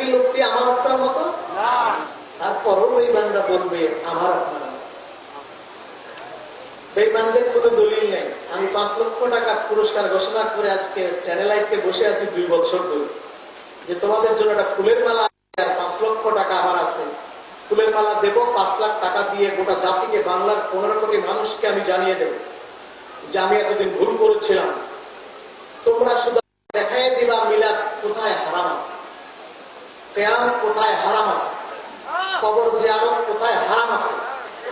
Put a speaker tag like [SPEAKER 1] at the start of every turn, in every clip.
[SPEAKER 1] কি লোকটি আমার আপনার মতো? তারপরও বেইমানরা বলবে আমার আপনার। বেইমানদের কোনো দলিল নেই। আমি পাঁচ লক্ষ টাকা পুরস্কার ঘোষণা করে আজকে চ্যানেল আইতে বসে আছি দুই বছর ধরে। যে তোমাদের জন্য একটা ফুলের মালা আর পাঁচ লক্ষ টাকা আমার আছে। ফুলের মালা দেব পাঁচ লাখ টাকা দিয়ে গোটা জাতিকে বাংলার পনেরো কোটি মানুষকে আমি জানিয়ে দেব। যে আমি এতদিন ভুল করেছিলাম তোমরা শুধু দেখাই দিবা মিলাদ কোথায় হারাম আছে কেয়াম কোথায় হারাম আছে? কবর জিয়ারত কোথায় হারাম আছে?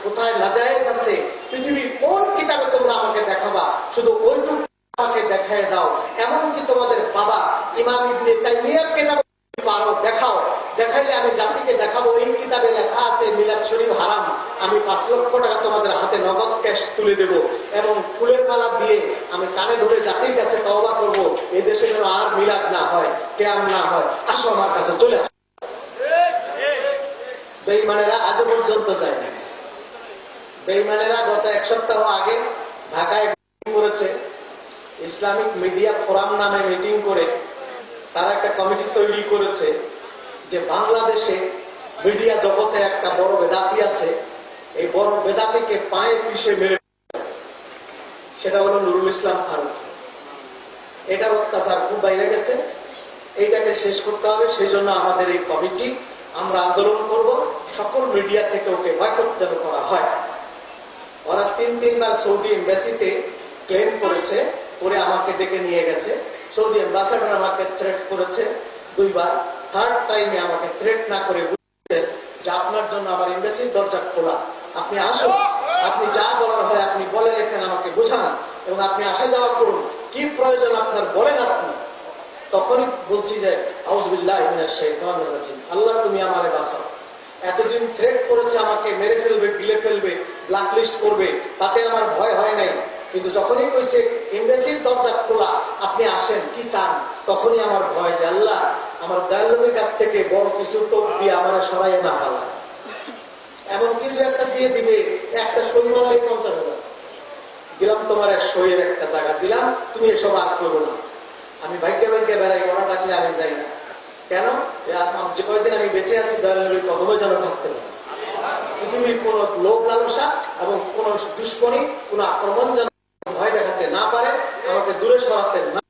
[SPEAKER 1] কোথায় নাজায়েজ আছে? পৃথিবীর কোন কিতাবে তোমরা আমাকে দেখাবা? শুধু ওইটুকু আমাকে দেখায় দাও। এমনকি তোমাদের বাবা ইমাম ইবনে তাইমিয়ার কিতাবে পারো দেখাও। দেখাইলে আমি জাতিকে দেখাবো, এই কিতাবে লেখা আছে, মিলাদ শরীফ হারাম। আমি পাঁচ লক্ষ টাকা তোমাদের হাতে নগদ ক্যাশ তুলে দেব এবং ফুলের মালা দিয়ে আমি কানে ধরে জাতির কাছে তওবা করব। এই দেশে যেন আর মিলাদ না হয়, কেয়াম না হয়। আসো আমার কাছে চলে আসো। বেইমানেরা আজও পর্যন্ত যায় না বেইমানেরা গত এক সপ্তাহ আগে ঢাকায় করেছে। ইসলামিক মিডিয়া ফোরাম নামে মিটিং করে তারা একটা কমিটি তৈরি করেছে যে বাংলাদেশে মিডিয়া জগতে একটা বড় বেদাতি আছে। এই বড় বেদাতিকে পায়ে পিষে মেরে সেটা হলো নুরুল ইসলাম ফারুক। এটার অত্যাচার খুব বাইরে গেছে। এইটাকে শেষ করতে হবে, সেই জন্য আমাদের এই কমিটি, আমরা আন্দোলন করব। মিডিয়া থেকে ওকে বয়কট যেন করা হয়। ওরা তিন, তিনবার সৌদি এম্বাসিতে ক্লেম করেছে, করে আমাকে ডেকে নিয়ে গেছে। সৌদি অ্যাম্বাসাডার আমাকে থ্রেট করেছে দুইবার। থার্ড টাইমে আমাকে থ্রেট না করে বুঝছেন যে আপনার জন্য আমার এম্বাসির দরজা খোলা। আপনি আসুন। আপনি যা বলার হয় আপনি বলেন, এখানে আমাকে বোঝান এবং আপনি আসা যাওয়া করুন। কি প্রয়োজন আপনার বলেন আপনি। তখনই বলছি যে আউজবিল্লাহ আল্লাহ তুমি আমারে বাঁচাও। এতদিন থ্রেট করেছে আমাকে, মেরে ফেলবে, গিলে ফেলবে ব্ল্যাক লিস্ট করবে, তাতে আমার ভয় হয় নাই। কিন্তু যখনই কইছে এমবেসির দরজা খোলা, আপনি আসেন, কি চান? তখনই আমার ভয় যে আল্লাহ, আমার দয়ালুদের কাছ থেকে বড় কিছু টোপ দিয়ে আমার সরাই না পালা এমন কিছু একটা দিয়ে দিবে, একটা সৈন্য হলে পঞ্চাশ হাজার। দিলাম তোমার এক সইয়ের একটা জায়গা, দিলাম, তুমি এসব আর করব না। আমি ভাগ্যে ভাগ্যে বেড়াই ওরা ডাকলে আমি যাই না। কেন? যে কয়েকদিন আমি বেঁচে আছি, দয়ালুর কদমে যেন থাকতে পারি পৃথিবীর কোন লোভ লালসা এবং কোন দুশ্মনী, কোন আক্রমণ যেন ভয় দেখাতে না পারে, আমাকে দূরে সরাতে না